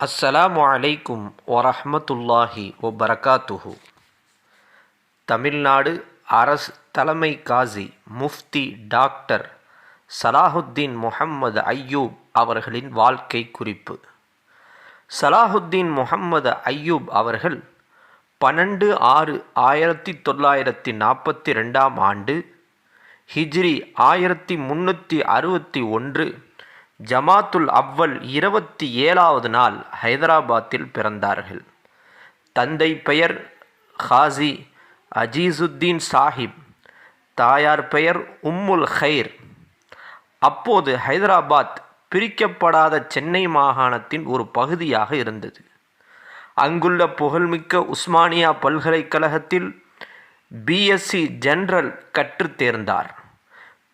அஸ்ஸலாமு அலைக்கும் வரஹ்மத்துல்லாஹி பரகாத்துஹு தமிழ்நாடு அரசு தலைமை காசி முஃப்தி டாக்டர் சலாஹுத்தீன் முஹம்மது ஐயூப் அவர்களின் வாழ்க்கை குறிப்பு சலாஹுத்தீன் முஹம்மது ஐயூப் அவர்கள் பன்னெண்டு ஆறு ஆயிரத்தி தொள்ளாயிரத்தி நாற்பத்தி ரெண்டாம் ஆண்டு ஹிஜ்ரி ஆயிரத்தி முன்னூற்றி அறுபத்தி ஒன்று ஜமாத்துல் அவ்வல் இருபத்தி ஏழாவது நாள் ஹைதராபாத்தில் பிறந்தார்கள். தந்தை பெயர் ஹாசி அஜீசுத்தீன் சாஹிப் தாயார் பெயர் உம்முல் ஹைர். அப்போது ஹைதராபாத் பிரிக்கப்படாத சென்னை மாகாணத்தின் ஒரு பகுதியாக இருந்தது. அங்குள்ள புகழ்மிக்க உஸ்மானியா பல்கலைக்கழகத்தில் பிஎஸ்சி ஜெனரல் கற்றுத் தேர்ந்தார்.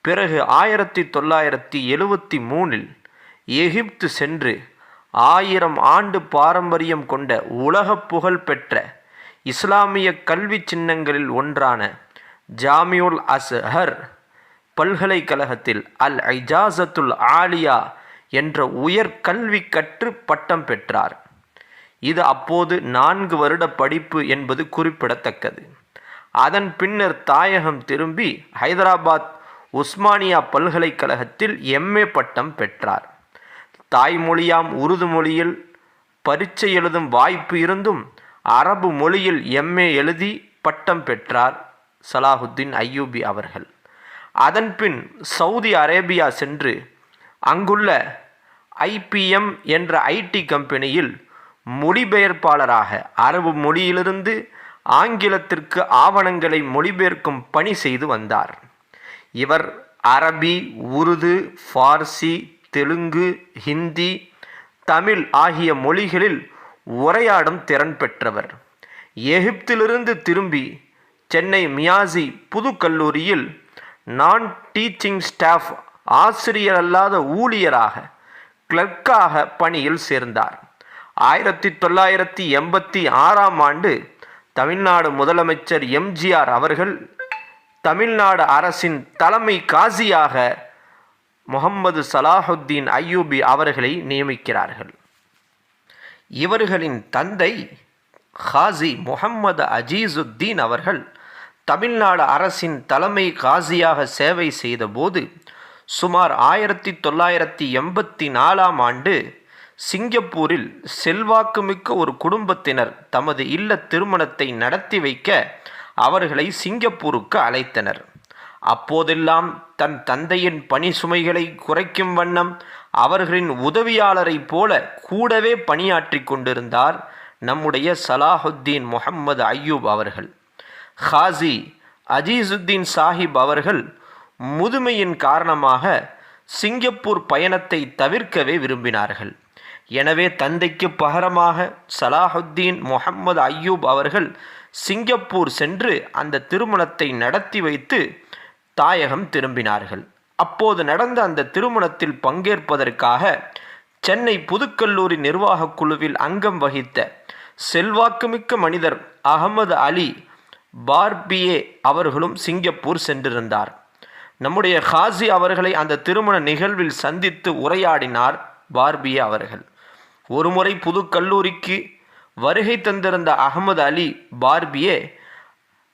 பிறகு ஆயிரத்தி தொள்ளாயிரத்தி எழுவத்தி மூணில் எகிப்து சென்று ஆயிரம் ஆண்டு பாரம்பரியம் கொண்ட உலக புகழ் பெற்ற இஸ்லாமிய கல்வி சின்னங்களில் ஒன்றான ஜாமியுல் அஸ்ஹர் பல்கலைக்கழகத்தில் அல் ஐஜாசத்துல் ஆலியா என்ற உயர் கல்வி கற்று பட்டம் பெற்றார். இது அப்போது நான்கு வருட படிப்பு என்பது குறிப்பிடத்தக்கது. அதன் பின்னர் தாயகம் திரும்பி ஹைதராபாத் உஸ்மானியா பல்கலைக்கழகத்தில் எம்ஏ பட்டம் பெற்றார். தாய்மொழியாம் உருது மொழியில் பரீட்சை எழுதும் வாய்ப்பு இருந்தும் அரபு மொழியில் எம்ஏ எழுதி பட்டம் பெற்றார் சலாஹுத்தீன் ஐயூபி அவர்கள். அதன்பின் சவுதி அரேபியா சென்று அங்குள்ள ஐபிஎம் என்ற ஐடி கம்பெனியில் மொழிபெயர்ப்பாளராக அரபு மொழியிலிருந்து ஆங்கிலத்திற்கு ஆவணங்களை மொழிபெயர்க்கும் பணி செய்து வந்தார். இவர் அரபி உருது ஃபார்சி தெலுங்கு ஹிந்தி தமிழ் ஆகிய மொழிகளில் உரையாடும் திறன் பெற்றவர். எகிப்திலிருந்து திரும்பி சென்னை மியாசி புது கல்லூரியில் நான் டீச்சிங் ஸ்டாஃப் ஆசிரியர் அல்லாத ஊழியராக கிளர்க்காக பணியில் சேர்ந்தார். ஆயிரத்தி தொள்ளாயிரத்தி எண்பத்தி ஆறாம் ஆண்டு தமிழ்நாடு முதலமைச்சர் எம்ஜிஆர் அவர்கள் தமிழ்நாடு அரசின் தலைமை காசியாக முகம்மது சலாஹுத்தீன் ஐயூபி அவர்களை நியமிக்கிறார்கள். இவர்களின் தந்தை காசி முகம்மது அஜீசுத்தீன் அவர்கள் தமிழ்நாடு அரசின் தலைமை காசியாக சேவை செய்தபோது சுமார் ஆயிரத்தி தொள்ளாயிரத்தி எண்பத்தி நாலாம் ஆண்டு சிங்கப்பூரில் செல்வாக்குமிக்க ஒரு குடும்பத்தினர் தமது இல்ல திருமணத்தை நடத்தி வைக்க அவர்களை சிங்கப்பூருக்கு அழைத்தனர். அப்போதெல்லாம் தன் தந்தையின் பணி சுமைகளை குறைக்கும் வண்ணம் அவர்களின் உதவியாளரைப் போல கூடவே பணியாற்றி கொண்டிருந்தார் நம்முடைய சலாஹுத்தீன் முகம்மது ஐயூப் அவர்கள். ஹாசி அஜீசுத்தீன் சாஹிப் அவர்கள் முதுமையின் காரணமாக சிங்கப்பூர் பயணத்தை தவிர்க்கவே விரும்பினார்கள். எனவே தந்தைக்கு பகரமாக சலாஹுத்தீன் முகம்மது ஐயூப் அவர்கள் சிங்கப்பூர் சென்று அந்த திருமணத்தை நடத்தி வைத்து தாயகம் திரும்பினார்கள். அப்போது நடந்த அந்த திருமணத்தில் பங்கேற்பதற்காக சென்னை புதுக்கல்லூரி நிர்வாகக் குழுவில் அங்கம் வகித்த செல்வாக்குமிக்க மனிதர் அகமது அலி பார்பியே அவர்களும் சிங்கப்பூர் சென்றிருந்தார். நம்முடைய ஹாசி அவர்களை அந்த திருமண நிகழ்வில் சந்தித்து உரையாடினார் பார்பியே அவர்கள். ஒருமுறை புது கல்லூரிக்கு வருகை தந்திருந்த அகமது அலி பார்பியே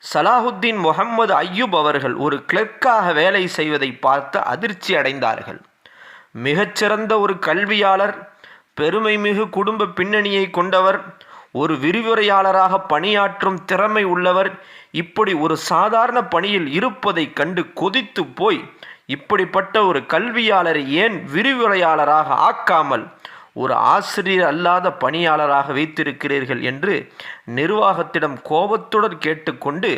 சலாஹுத்தீன் முகம்மது ஐயூப் அவர்கள் ஒரு கிளர்க்காக வேலை செய்வதை பார்த்து அதிர்ச்சி அடைந்தார்கள். மிகச்சிறந்த ஒரு கல்வியாளர் பெருமை மிகு குடும்ப பின்னணியை கொண்டவர் ஒரு விரிவுரையாளராக பணியாற்றும் திறமை உள்ளவர் இப்படி ஒரு சாதாரண பணியில் இருப்பதை கண்டு கொதித்து போய் இப்படிப்பட்ட ஒரு கல்வியாளரை ஏன் விரிவுரையாளராக ஆக்காமல் ஒரு ஆசிரியர் அல்லாத பணியாளராக வைத்திருக்கிறீர்கள் என்று நிர்வாகத்திடம் கோபத்துடன் கேட்டுக்கொண்டு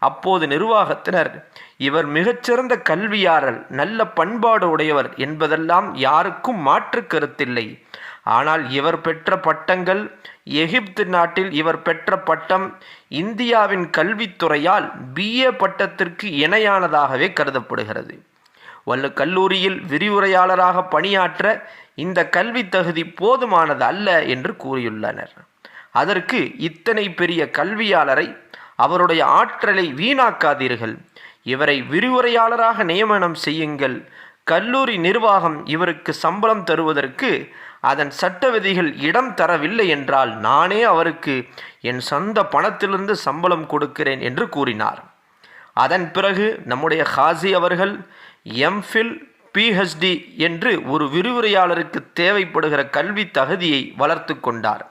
அப்போது நிர்வாகத்தினர் இவர் மிகச்சிறந்த கல்வியாளர் நல்ல பண்பாடு உடையவர் என்பதெல்லாம் யாருக்கும் மாற்று கருத்தில்லை. ஆனால் இவர் பெற்ற பட்டங்கள் எகிப்து நாட்டில் இவர் பெற்ற பட்டம் இந்தியாவின் கல்வித்துறையால் பிஏ பட்டத்திற்கு இணையானதாகவே கருதப்படுகிறது. வல்ல கல்லூரியில் விரிவுரையாளராக பணியாற்ற இந்த கல்வி தகுதி போதுமானது அல்ல என்று கூறியுள்ளனர். அதற்கு இத்தனை பெரிய கல்வியாளரை அவருடைய ஆற்றலை வீணாக்காதீர்கள். இவரை விரிவுரையாளராக நியமனம் செய்யுங்கள். கல்லூரி நிர்வாகம் இவருக்கு சம்பளம் தருவதற்கு அதன் சட்ட விதிகள் இடம் தரவில்லை என்றால் நானே அவருக்கு என் சொந்த பணத்திலிருந்து சம்பளம் கொடுக்கிறேன் என்று கூறினார். அதன் பிறகு நம்முடைய ஹாசி அவர்கள் எம்ஃபில் பிஹெச்டி என்று ஒரு விரிவுரையாளருக்கு தேவைப்படுகிற கல்வி தகுதியை வளர்த்து கொண்டார்.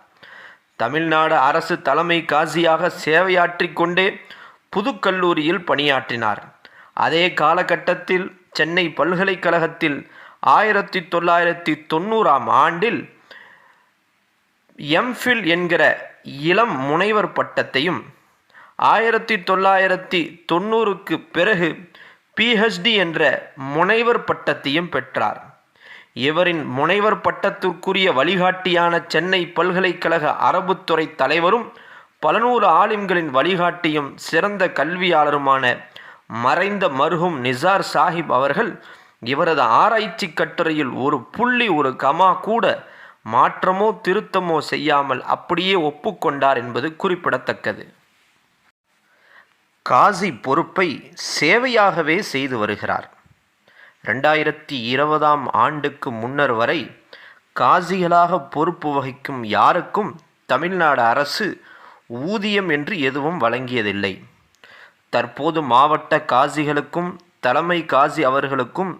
தமிழ்நாடு அரசு தலைமை காசியாக சேவையாற்றிக் கொண்டே புதுக்கல்லூரியில் பணியாற்றினார். அதே காலகட்டத்தில் சென்னை பல்கலைக்கழகத்தில் ஆயிரத்தி தொள்ளாயிரத்தி தொண்ணூறாம் ஆண்டில் எம்ஃபில் என்கிற இளம் முனைவர் பட்டத்தையும் ஆயிரத்தி தொள்ளாயிரத்தி தொண்ணூறுக்கு பிறகு பிஹெச்டி என்ற முனைவர் பட்டத்தையும் பெற்றார். இவரின் முனைவர் பட்டத்திற்குரிய வழிகாட்டியான சென்னை பல்கலைக்கழக அரபுத்துறை தலைவரும் பல நூறு ஆலிம்களின் வழிகாட்டியும் சிறந்த கல்வியாளருமான மறைந்த மருகும் நிசார் சாஹிப் அவர்கள் இவரது ஆராய்ச்சி கட்டுரையில் ஒரு புள்ளி ஒரு கமா கூட மாற்றமோ திருத்தமோ செய்யாமல் அப்படியே ஒப்புக்கொண்டார் என்பது குறிப்பிடத்தக்கது. காசி பொறுப்பை சேவையாகவே செய்து வருகிறார். ரெண்டாயிரத்தி இருபதாம் ஆண்டுக்கு முன்னர் வரை காசிகளாக பொறுப்பு வகிக்கும் யாருக்கும் தமிழ்நாடு அரசு ஊதியம் என்று எதுவும் வழங்கியதில்லை. தற்போது மாவட்ட காசிகளுக்கும் தலைமை காசி அவர்களுக்கும்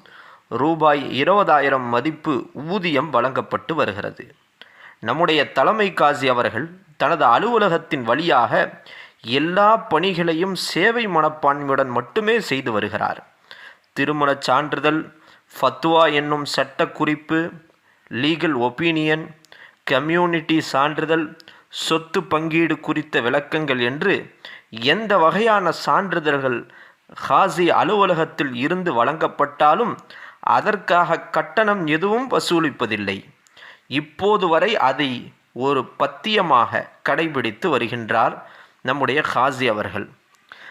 ரூபாய் இருபதாயிரம் மதிப்பு ஊதியம் வழங்கப்பட்டு வருகிறது. நம்முடைய தலைமை காசி அவர்கள் தனது அலுவலகத்தின் வழியாக எல்லா பணிகளையும் சேவை மனப்பான்மையுடன் மட்டுமே செய்து வருகிறார். திருமணச் சான்றிதழ் ஃபத்வா என்னும் சட்ட குறிப்பு லீகல் ஒப்பீனியன் கம்யூனிட்டி சான்றிதழ் சொத்து பங்கீடு குறித்த விளக்கங்கள் என்று எந்த வகையான சான்றிதழ்கள் ஹாசி அலுவலகத்தில் இருந்து வழங்கப்பட்டாலும் அதற்காக கட்டணம் எதுவும் வசூலிப்பதில்லை. இப்போது வரை அதை ஒரு பத்தியமாக கடைபிடித்து வருகின்றார். நம்முடைய காசி அவர்கள்.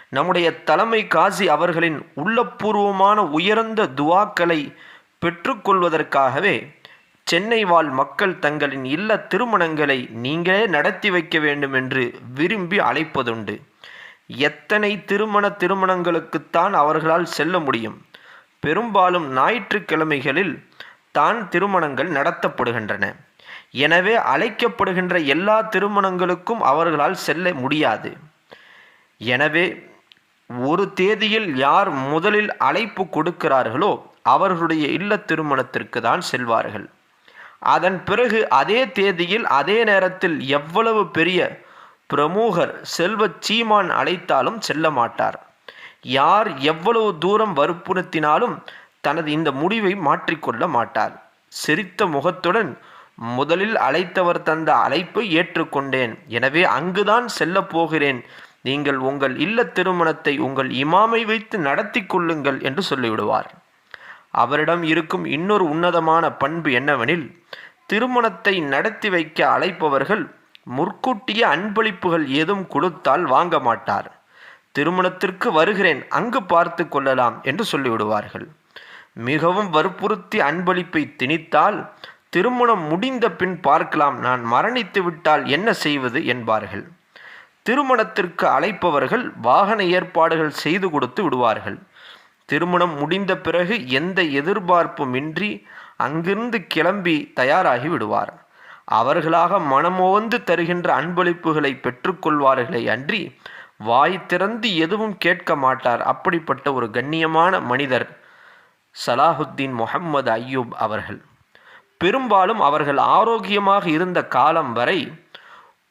நம்முடைய தலைமை காசி அவர்களின் உள்ளபூர்வமான உயர்ந்த துவாக்களை பெற்றுக்கொள்வதற்காகவே சென்னை வாழ் மக்கள் தங்களின் இல்ல திருமணங்களை நீங்களே நடத்தி வைக்க வேண்டும் என்று விரும்பி அழைப்பதுண்டு. எத்தனை திருமண திருமணங்களுக்குத்தான் அவர்களால் செல்ல முடியும்? பெரும்பாலும் ஞாயிற்றுக்கிழமைகளில் தான் திருமணங்கள் நடத்தப்படுகின்றன. எனவே அழைக்கப்படுகின்ற எல்லா திருமணங்களுக்கும் அவர்களால் செல்ல முடியாது. எனவே ஒரு தேதியில் யார் முதலில் அழைப்பு கொடுக்கிறார்களோ அவர்களுடைய இல்ல திருமணத்திற்கு தான் செல்வார்கள். அதன் பிறகு அதே தேதியில் அதே நேரத்தில் எவ்வளவு பெரிய பிரமுகர் செல்வ சீமான் அழைத்தாலும் செல்ல மாட்டார். யார் எவ்வளவு தூரம் வற்புறுத்தினாலும் தனது இந்த முடிவை மாற்றிக்கொள்ள மாட்டார். சிரித்த முகத்துடன் முதலில் அழைத்தவர் தந்த அழைப்பை ஏற்றுக்கொண்டேன். எனவே அங்குதான் செல்ல போகிறேன். நீங்கள் உங்கள் இல்ல திருமணத்தை உங்கள் இமாமை வைத்து நடத்தி கொள்ளுங்கள் என்று சொல்லிவிடுவார். அவரிடம் இருக்கும் இன்னொரு உன்னதமான பண்பு என்னவெனில் திருமணத்தை நடத்தி வைக்க அழைப்பவர்கள் முற்கூட்டிய அன்பளிப்புகள் ஏதும் கொடுத்தால் வாங்க மாட்டார். திருமணத்திற்கு வருகிறேன் அங்கு பார்த்து கொள்ளலாம் என்று சொல்லிவிடுவார்கள். மிகவும் வற்புறுத்தி அன்பளிப்பை திணித்தால் திருமணம் முடிந்த பின் பார்க்கலாம். நான் மரணித்து விட்டால் என்ன செய்வது? என்பார்கள். திருமணத்திற்கு அழைப்பவர்கள் வாகன ஏற்பாடுகள் செய்து கொடுத்து விடுவார்கள். திருமணம் முடிந்த பிறகு எந்த எதிர்பார்ப்புமின்றி அங்கிருந்து கிளம்பி தயாராகி விடுவார். அவர்களாக மனமோந்து தருகின்ற அன்பளிப்புகளை பெற்றுக்கொள்வார்களே அன்றி வாய் திறந்து எதுவும் கேட்க மாட்டார். அப்படிப்பட்ட ஒரு கண்ணியமான மனிதர் சலாஹுத்தீன் முகம்மது ஐயூப் அவர்கள். பெரும்பாலும் அவர்கள் ஆரோக்கியமாக இருந்த காலம் வரை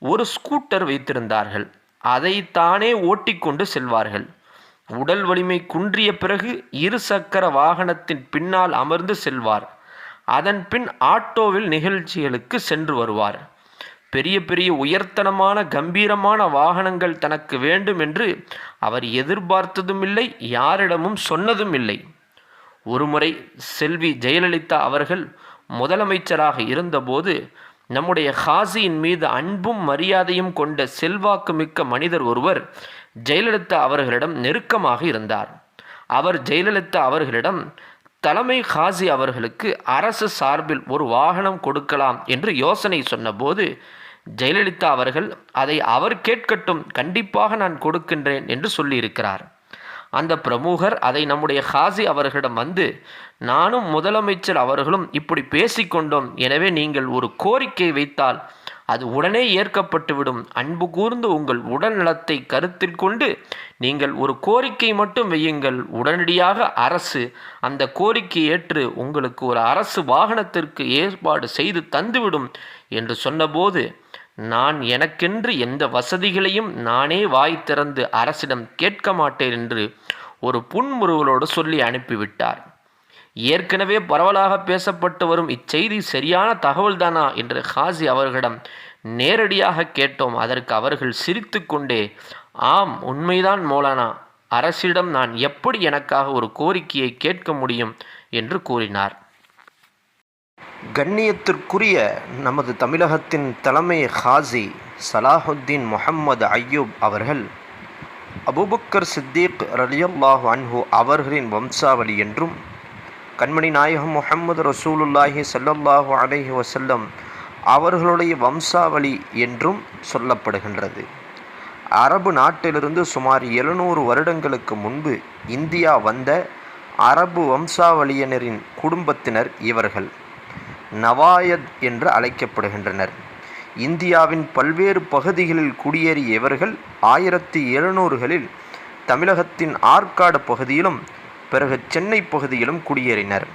ஒரு ஸ்கூட்டர் வைத்திருந்தார்கள். அதை தானே ஓட்டிக்கொண்டு செல்வார்கள். உடல் வலிமை குன்றிய பிறகு இரு சக்கர வாகனத்தின் பின்னால் அமர்ந்து செல்வார். அதன் பின் ஆட்டோவில் நிகழ்ச்சிகளுக்கு சென்று வருவார். பெரிய பெரிய உயர்த்தனமான கம்பீரமான வாகனங்கள் தனக்கு வேண்டும் என்று அவர் எதிர்பார்த்ததும் இல்லை யாரிடமும் சொன்னதும் இல்லை ஒருமுறை செல்வி ஜெயலலிதா அவர்கள் முதலமைச்சராக இருந்தபோது நம்முடைய ஹாசியின் மீது அன்பும் மரியாதையும் கொண்ட செல்வாக்கு மிக்க மனிதர் ஒருவர் ஜெயலலிதா அவர்களிடம் நெருக்கமாக இருந்தார். அவர் ஜெயலலிதா அவர்களிடம் தலைமை ஹாசி அவர்களுக்கு அரசு சார்பில் ஒரு வாகனம் கொடுக்கலாம் என்று யோசனை சொன்னபோது ஜெயலலிதா அவர்கள் அதை அவர் கேட்கட்டும் கண்டிப்பாக நான் கொடுக்கின்றேன் என்று சொல்லியிருக்கிறார். அந்த பிரமுகர் அதை நம்முடைய ஹாசி அவர்களிடம் வந்து நானும் முதலமைச்சர் அவர்களும் இப்படி பேசிக்கொண்டோம். எனவே நீங்கள் ஒரு கோரிக்கை வைத்தால் அது உடனே ஏற்கப்பட்டுவிடும். அன்பு கூர்ந்து உங்கள் உடல் நலத்தை கருத்தில் கொண்டு நீங்கள் ஒரு கோரிக்கை மட்டும் வையுங்கள். உடனடியாக அரசு அந்த கோரிக்கை ஏற்று உங்களுக்கு ஒரு அரசு வாகனத்திற்கு ஏற்பாடு செய்து தந்துவிடும் என்று சொன்னபோது நான் எனக்கென்று எந்த வசதிகளையும் நானே வாய் திறந்து அரசிடம் கேட்க மாட்டேன் என்று ஒரு புன்முறுவலோடு சொல்லி அனுப்பிவிட்டார். ஏற்கனவே பரவலாக பேசப்பட்டு வரும் இச்செய்தி சரியான தகவல்தானா என்று ஹாசி அவர்களிடம் நேரடியாக கேட்டோம். அதற்கு அவர்கள் சிரித்துக்கொண்டே ஆம் உண்மைதான் மோலானா. அரசிடம் நான் எப்படி எனக்காக ஒரு கோரிக்கையை கேட்க முடியும்? என்று கூறினார். கண்ணியத்திற்குரிய நமது தமிழகத்தின் தலைமை ஹாசி சலாஹுத்தீன் முஹம்மது ஐயூப் அவர்கள் அபுபக்கர் சித்திக் ரலியல்லாஹு அன்ஹு அவர்களின் வம்சாவளி என்றும் கண்மணி நாயகம் முஹம்மது ரசூலுல்லாஹி ஸல்லல்லாஹு அலஹி வசல்லம் அவர்களுடைய வம்சாவளி என்றும் சொல்லப்படுகின்றது. அரபு நாட்டிலிருந்து சுமார் எழுநூறு வருடங்களுக்கு முன்பு இந்தியா வந்த அரபு வம்சாவளியினரின் குடும்பத்தினர் இவர்கள். நவாயத் என்று அழைக்கப்படுகின்றனர். இந்தியாவின் பல்வேறு பகுதிகளில் குடியேறிய இவர்கள் ஆயிரத்தி எழுநூறுகளில் தமிழகத்தின் ஆற்காடு பகுதியிலும் பிறகு சென்னை பகுதியிலும் குடியேறினர்.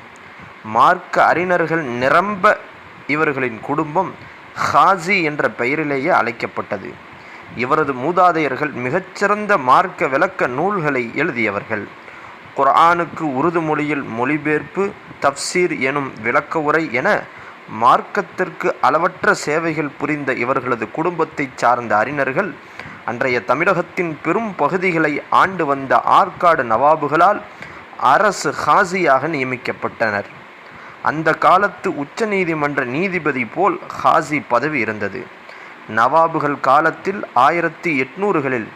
மார்க்க அறிஞர்கள் நிரம்ப இவர்களின் குடும்பம் ஹாசி என்ற பெயரிலேயே அழைக்கப்பட்டது. இவரது மூதாதையர்கள் மிகச்சிறந்த மார்க்க விளக்க நூல்களை எழுதியவர்கள். குர்ஆனுக்கு உருது மொழியில் மொழிபெயர்ப்பு தப்சீர் எனும் விளக்க உரை என மார்க்கத்திற்கு அளவற்ற சேவைகள் புரிந்த இவர்களது குடும்பத்தைச் சார்ந்த அறிஞர்கள் அன்றைய தமிழகத்தின் பெரும் பகுதிகளை ஆண்டு வந்த ஆற்காடு நவாபுகளால் அரசு ஹாசியாக நியமிக்கப்பட்டனர். அந்த காலத்து உச்ச நீதிமன்ற நீதிபதி போல் ஹாசி பதவி இருந்தது. நவாபுகள் காலத்தில் ஆயிரத்தி எட்நூறுகளில்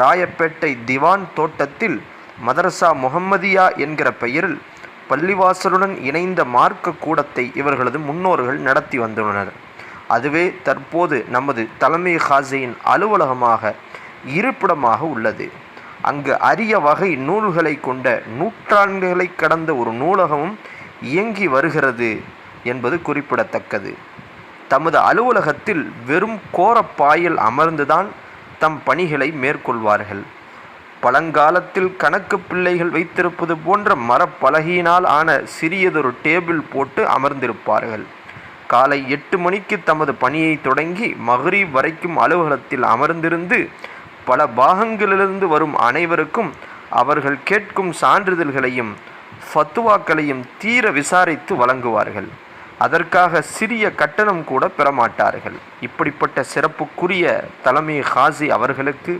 ராயப்பேட்டை திவான் தோட்டத்தில் மதரசா முகம்மதியா என்கிற பெயரில் பள்ளிவாசலுடன் இணைந்த மார்க்க கூடத்தை இவர்களது முன்னோர்கள் நடத்தி வந்துள்ளனர். அதுவே தற்போது நமது தலைமை ஹாசியின் அலுவலகமாக இருப்பிடமாக உள்ளது. அங்கு அரிய வகை நூல்களை கொண்ட நூற்றாண்டுகளை கடந்த ஒரு நூலகமும் இயங்கி வருகிறது என்பது குறிப்பிடத்தக்கது. தமது அலுவலகத்தில் வெறும் கோரப்பாயில் அமர்ந்துதான் தம் பணிகளை மேற்கொள்வார்கள். பழங்காலத்தில் கணக்கு பிள்ளைகள் வைத்திருப்பது போன்ற மரப்பலகையினால் ஆன சிறியதொரு டேபிள் போட்டு அமர்ந்திருப்பார்கள். காலை எட்டு மணிக்கு தமது பணியை தொடங்கி மகரீப் வரைக்கும் அலுவலகத்தில் அமர்ந்திருந்து பல பாகங்களிலிருந்து வரும் அனைவருக்கும் அவர்கள் கேட்கும் சான்றிதழ்களையும் ஃபத்துவாக்களையும் தீர விசாரித்து வழங்குவார்கள். அதற்காக சிறிய கட்டணம் கூட பெறமாட்டார்கள். இப்படிப்பட்ட சிறப்புக்குரிய தலைமை ஹாசி அவர்களுக்கு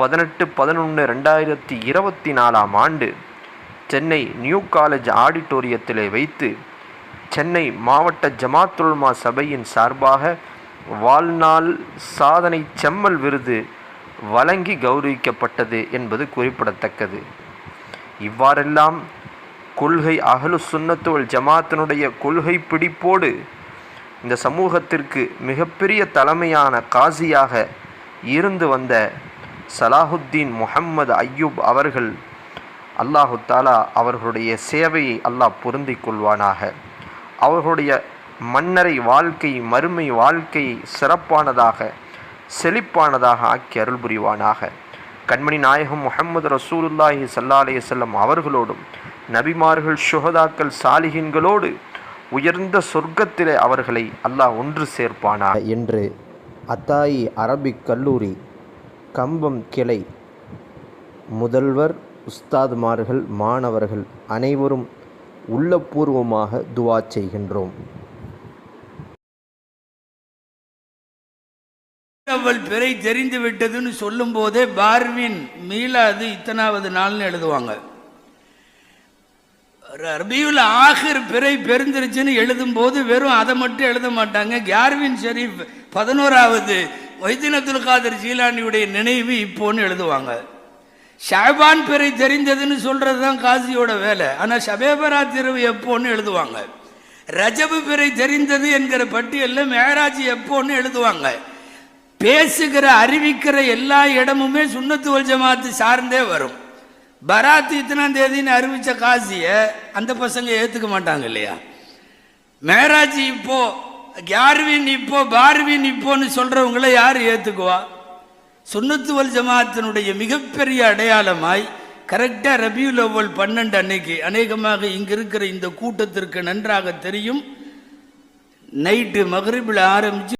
பதினெட்டு பதினொன்று ரெண்டாயிரத்தி இருபத்தி நாலாம் ஆண்டு சென்னை நியூ காலேஜ் ஆடிட்டோரியத்திலே வைத்து சென்னை மாவட்ட ஜமாத்துல்மா சபையின் சார்பாக வாழ்நாள் சாதனை செம்மல் விருது வழங்கி கௌரவிக்கப்பட்டது என்பது குறிப்பிடத்தக்கது. இவ்வாறெல்லாம் கொள்கை அகலு சுண்ணத்துவல் ஜமாத்தினுடைய கொள்கை பிடிப்போடு இந்த சமூகத்திற்கு மிகப்பெரிய தலைமையான காசியாக இருந்து வந்த சலாஹுத்தீன் முஹம்மது அய்யூப் அவர்கள் அல்லாஹு தாலா அவர்களுடைய சேவையை அல்லாஹ் பொருந்திக் கொள்வானாக. அவர்களுடைய மன்னரை வாழ்க்கை மறுமை வாழ்க்கையை சிறப்பானதாக செழிப்பானதாக ஆக்கி அருள் புரிவானாக. கண்மணி நாயகம் முகமது ரசூலுல்லாஹி ஸல்லல்லாஹு அலைஹி அவர்களோடும் நபிமார்கள் சுகதாக்கள் சாலிகின்களோடு உயர்ந்த சொர்க்கத்திலே அவர்களை அல்லாஹ் ஒன்று சேர்ப்பானா என்று அத்தாயி அரபிக் கல்லூரி கம்பம் கிளை. முதல்வர் உஸ்தாதுமார்கள் மாணவர்கள் அனைவரும் உள்ளபூர்வமாக துவா செய்கின்றோம். அவள் பிறை தெரிந்து விட்டதுன்னு சொல்லும் போதே பார்வின் மீளாது இத்தனாவது நாள்னு எழுதுவாங்க. ரபியுல் ஆஹிர் பிறை பெருந்திருச்சுன்னு எழுதும் போது வெறும் அதை மட்டும் எழுத மாட்டாங்க. கியார்வின் ஷெரீப் பதினோராவது வைத்தியநத்துல காதர் ஜீலானியுடைய நினைவு இப்போன்னு எழுதுவாங்க. ஷாபான் பிறை தெரிந்ததுன்னு சொல்றது தான் காசியோட வேலை. ஆனால் ஷபேபரா திருவு எப்போன்னு எழுதுவாங்க. ரஜபு பிறை தெரிந்தது என்கிற பட்டியலில் மேராஜ் எப்போன்னு எழுதுவாங்க. பேசுகிற அறிவிக்கிற எல்லா இடமுமே சுண்ணத்து வல் ஜமாத்து சார்ந்தே வரும். பராத் இத்தனாம் தேதின்னு அறிவித்த காசியை அந்த பசங்க ஏற்றுக்க மாட்டாங்க இல்லையா? மேராஜ் இப்போது யார்வின் இப்போ பார்வின் இப்போன்னு சொல்றவங்களை யார் ஏத்துக்குவா? சுண்ணத்துவல் ஜமாத்தினுடைய மிகப்பெரிய அடையாளமாய் கரெக்டாக ரபியுல் அவ்வல் பன்னெண்டு அன்னைக்கு அநேகமாக இங்க இருக்கிற இந்த கூட்டத்திற்கு நன்றாக தெரியும். நைட்டு மகரிபில் ஆரம்பிச்சு